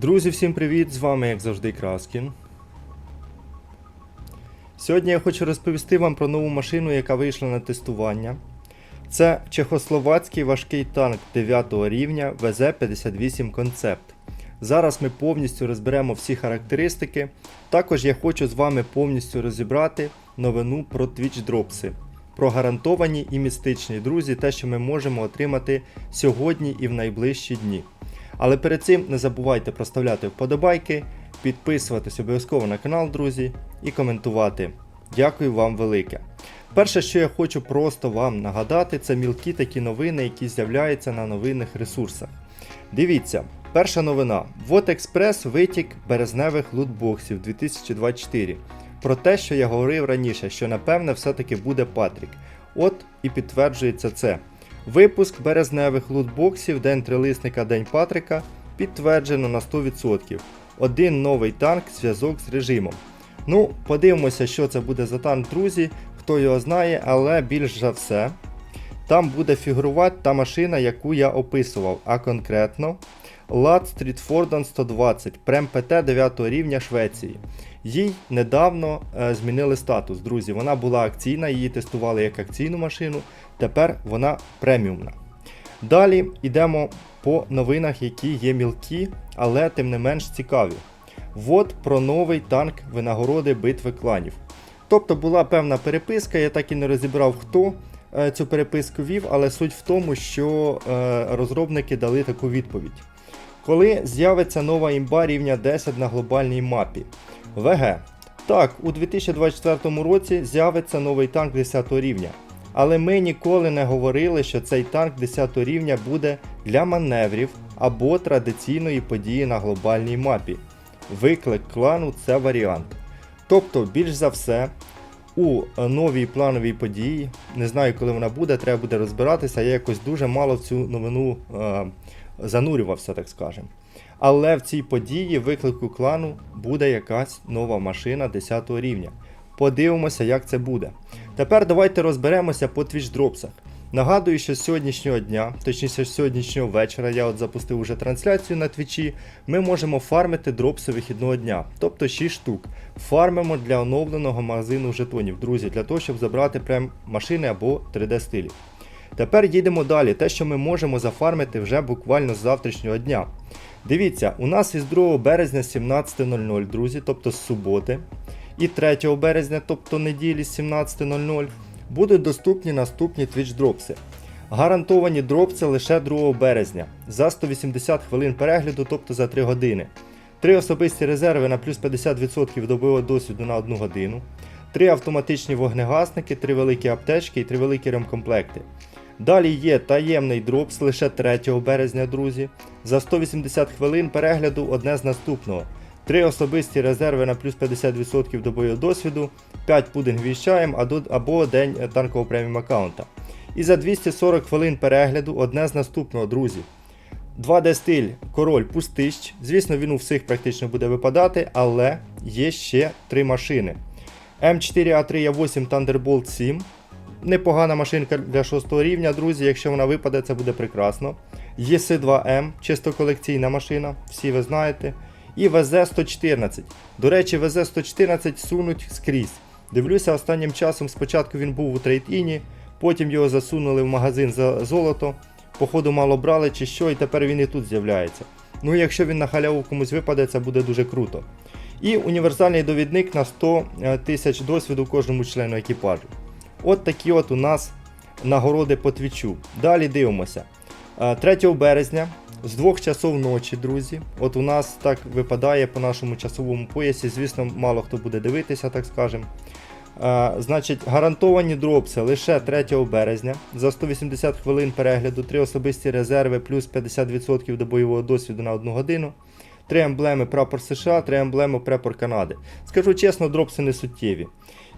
Друзі, всім привіт! З вами, як завжди, Краскін. Сьогодні я хочу розповісти вам про нову машину, яка вийшла на тестування. Це чехословацький важкий танк 9 рівня ВЗ-58 Концепт. Зараз ми повністю розберемо всі характеристики. Також я хочу з вами повністю розібрати новину про Twitch дропси. Про гарантовані і містичні друзі, те, що ми можемо отримати сьогодні і в найближчі дні. Але перед цим не забувайте проставляти вподобайки, підписуватись обов'язково на канал, друзі, і коментувати. Дякую вам велике. Перше, що я хочу просто вам нагадати, це мілкі такі новини, які з'являються на новинних ресурсах. Дивіться, перша новина. Вот Експрес витік березневих лутбоксів 2024. Про те, що я говорив раніше, що напевне все-таки буде Патрік. От і підтверджується це. Випуск березневих лутбоксів День трилисника День Патрика підтверджено на 100%. Один новий танк зв'язок з режимом. Ну, подивимося, що це буде за танк, друзі, хто його знає, але більш за все. Там буде фігурувати та машина, яку я описував, а конкретно Lat Streetforden 120 Прем ПТ 9 рівня Швеції. Їй недавно е, змінили статус, друзі. Вона була акційна, її тестували як акційну машину, тепер вона преміумна. Далі йдемо по новинах, які є мілкі, але тим не менш цікаві. Вот про новий танк винагороди битви кланів. Тобто була певна переписка, я так і не розібрав, хто е, цю переписку вів, але суть в тому, що е, розробники дали таку відповідь. Коли з'явиться нова імба рівня 10 на глобальній мапі? ВГ. Так, у 2024 році з'явиться новий танк 10 рівня. Але ми ніколи не говорили, що цей танк 10 рівня буде для маневрів або традиційної події на глобальній мапі. Виклик клану це варіант. Тобто, більш за все, у новій плановій події, не знаю, коли вона буде, треба буде розбиратися. Я якось дуже мало в цю новину е, занурювався, так скажемо. Але в цій події виклику клану буде якась нова машина 10 рівня. Подивимося, як це буде. Тепер давайте розберемося по твічдропсах. Нагадую, що з сьогоднішнього дня, точніше з сьогоднішнього вечора, я от запустив уже трансляцію на твічі, ми можемо фармити дропси вихідного дня, тобто 6 штук. Фармимо для оновленого магазину жетонів, друзі, для того, щоб забрати прям машини або 3D стилі. Тепер їдемо далі, те, що ми можемо зафармити вже буквально з завтрашнього дня. Дивіться, у нас із 2 березня 17.00, друзі, тобто з суботи, і 3 березня, тобто неділі з 17.00, будуть доступні наступні Twitch дропси. Гарантовані дропси лише 2 березня за 180 хвилин перегляду, тобто за 3 години. 3 особисті резерви на плюс 50% добового досвіду на 1 годину. 3 автоматичні вогнегасники, 3 великі аптечки і 3 великі ремкомплекти. Далі є таємний дропс лише 3 березня, друзі. За 180 хвилин перегляду одне з наступного. 3 особисті резерви на плюс 50% добового досвіду, 5 пудинг віщаєм або день танкового преміум аккаунта. І за 240 хвилин перегляду одне з наступного, друзі. 2D стиль король пустищ. Звісно, він у всіх практично буде випадати, але є ще 3 машини. М4А3А8 Thunderbolt 7. Непогана машинка для 6 рівня, друзі. Якщо вона випаде, це буде прекрасно. ЄС2М, чисто колекційна машина, всі ви знаєте. І ВЗ-114. До речі, ВЗ-114 сунуть скрізь. Дивлюся, останнім часом спочатку він був у трейд-іні, потім його засунули в магазин за золото. Походу мало брали чи що, і тепер він і тут з'являється. Ну, якщо він на халяву комусь випаде, це буде дуже круто. І універсальний довідник на 100 тисяч досвіду кожному члену екіпажу. От такі от у нас нагороди по твічу. Далі дивимося. 3 березня з 2 часов ночі, друзі. От у нас так випадає по нашому часовому поясі. Звісно, мало хто буде дивитися, так скажемо. Значить, гарантовані дропси лише 3 березня за 180 хвилин перегляду, 3 особисті резерви плюс 50% до бойового досвіду на 1 годину. 3 емблеми прапор США, 3 емблеми прапор Канади. Скажу чесно, дропси не суттєві.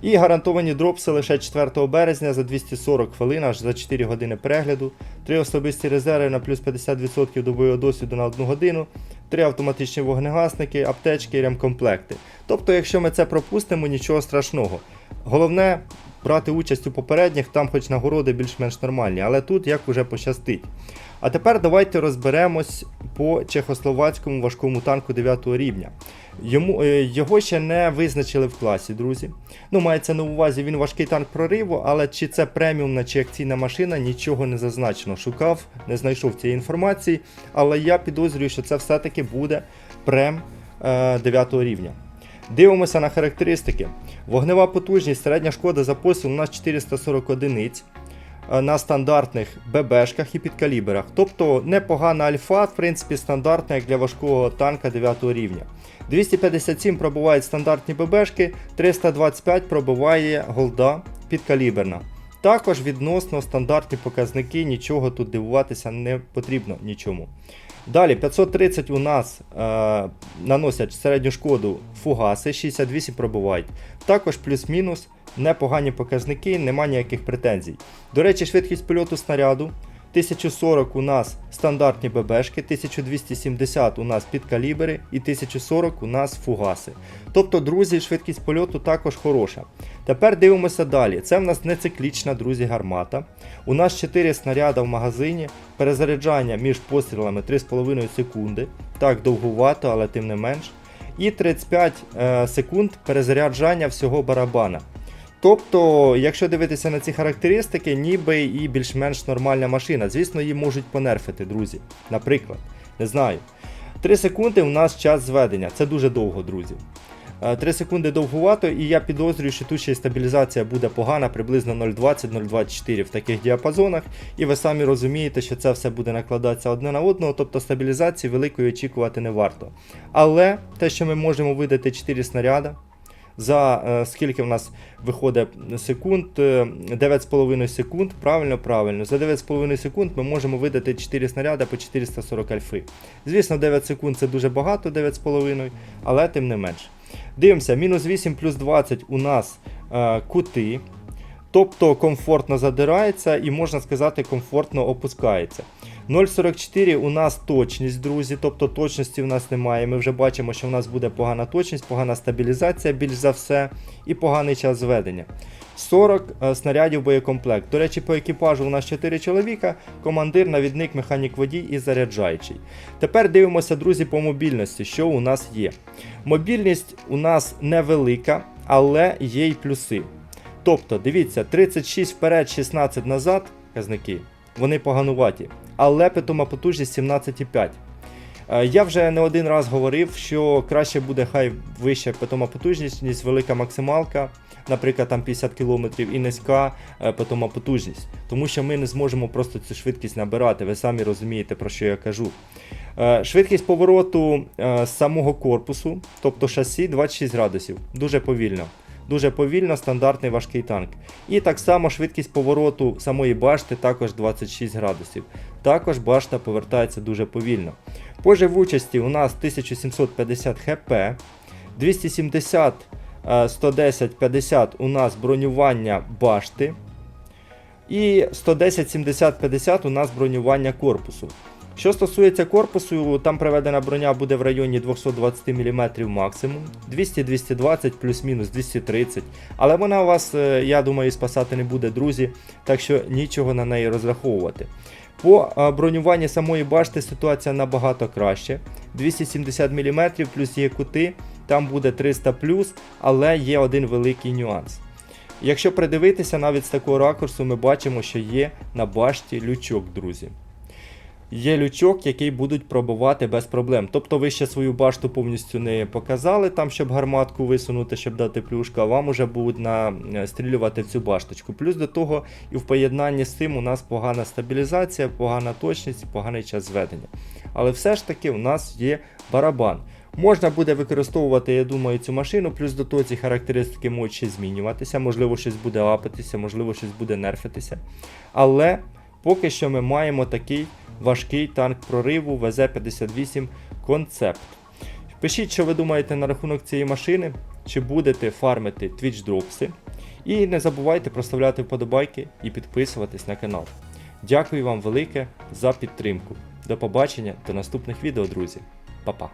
І гарантовані дропси лише 4 березня за 240 хвилин, аж за 4 години перегляду, 3 особисті резерви на плюс 50% до бойового досвіду на 1 годину, 3 автоматичні вогнегасники, аптечки і ремкомплекти. Тобто, якщо ми це пропустимо, нічого страшного. Головне брати участь у попередніх, там хоч нагороди більш-менш нормальні, але тут як уже пощастить. А тепер давайте розберемось по чехословацькому важкому танку 9 рівня. Йому, е, його ще не визначили в класі, друзі. Ну, мається на увазі, він важкий танк прориву, але чи це преміумна чи акційна машина, нічого не зазначено. Шукав, не знайшов цієї інформації, але я підозрюю, що це все-таки буде прем е, 9 рівня. Дивимося на характеристики. Вогнева потужність, середня шкода за постріл у нас 440 одиниць е, на стандартних ББшках і підкаліберах. Тобто непогана альфа, в принципі, стандартна як для важкого танка 9 рівня. 257 пробувають стандартні ББшки, 325 пробиває голда підкаліберна. Також відносно стандартні показники, нічого тут дивуватися не потрібно нічому. Далі 530 у нас е, наносять середню шкоду фугаси, 68 пробувають. Також плюс-мінус непогані показники, нема ніяких претензій. До речі, швидкість польоту снаряду 1040 у нас стандартні ББшки, 1270 у нас підкалібери і 1040 у нас фугаси. Тобто, друзі, швидкість польоту також хороша. Тепер дивимося далі. Це в нас не циклічна, друзі, гармата. У нас 4 снаряда в магазині, перезаряджання між пострілами 3,5 секунди. Так, довгувато, але тим не менш. І 35 е, секунд перезаряджання всього барабана. Тобто, якщо дивитися на ці характеристики, ніби і більш-менш нормальна машина. Звісно, її можуть понерфити, друзі. Наприклад, не знаю. 3 секунди у нас час зведення. Це дуже довго, друзі. 3 секунди довгувато, і я підозрюю, що тут ще й стабілізація буде погана, приблизно 0,20-0,24 в таких діапазонах. І ви самі розумієте, що це все буде накладатися одне на одного, тобто стабілізації великої очікувати не варто. Але те, що ми можемо видати 4 снаряда, за е, скільки в нас виходить секунд? Е, 9,5 секунд. Правильно, правильно. За 9,5 секунд ми можемо видати 4 снаряди по 440 альфи. Звісно, 9 секунд це дуже багато, 9,5, але тим не менш. Дивимося, мінус 8 плюс 20 у нас е, кути. Тобто комфортно задирається і можна сказати комфортно опускається. 0,44 у нас точність, друзі, тобто точності в нас немає. Ми вже бачимо, що в нас буде погана точність, погана стабілізація більш за все, і поганий час зведення. 40 е, снарядів боєкомплект. До речі, по екіпажу у нас 4 чоловіка, командир, навідник, механік водій і заряджаючий. Тепер дивимося, друзі, по мобільності, що у нас є. Мобільність у нас невелика, але є й плюси. Тобто, дивіться, 36 вперед, 16 назад, казники, вони погануваті, але питома потужність 17,5. Е, Я вже не один раз говорив, що краще буде хай вища питома потужність, ніж велика максималка, наприклад, там 50 км і низька е, питома потужність. Тому що ми не зможемо просто цю швидкість набирати, ви самі розумієте, про що я кажу. Е, Швидкість повороту з самого корпусу, тобто шасі 26 градусів, дуже повільно. Дуже повільно, стандартний важкий танк. І так само швидкість повороту самої башти також 26 градусів. Також башта повертається дуже повільно. По живучості у нас 1750 хп, 270 е, 110 50 у нас бронювання башти. І 110 70 50 у нас бронювання корпусу. Що стосується корпусу, там приведена броня буде в районі 220 мм максимум, 200-220 плюс-мінус 230. Але вона у вас, е, я думаю, спасати не буде, друзі, так що нічого на неї розраховувати. По е, бронюванні самої башти ситуація набагато краще. 270 мм плюс є кути, там буде 300 плюс, але є один великий нюанс. Якщо придивитися навіть з такого ракурсу, ми бачимо, що є на башті лючок, друзі. Є лючок, який будуть пробувати без проблем. Тобто ви ще свою башту повністю не показали, там, щоб гарматку висунути, щоб дати плюшку, а вам вже будуть настрілювати в цю башточку. Плюс до того, і в поєднанні з цим у нас погана стабілізація, погана точність, поганий час зведення. Але все ж таки у нас є барабан. Можна буде використовувати, я думаю, цю машину, плюс до того ці характеристики можуть ще змінюватися, можливо, щось буде апатися, можливо, щось буде нерфитися. Але поки що ми маємо такий важкий танк прориву ВЗ-58 концепт. Пишіть, що ви думаєте на рахунок цієї машини, чи будете фармити Twitch дропси. І не забувайте проставляти вподобайки і підписуватись на канал. Дякую вам велике за підтримку. До побачення, до наступних відео, друзі. Па-па.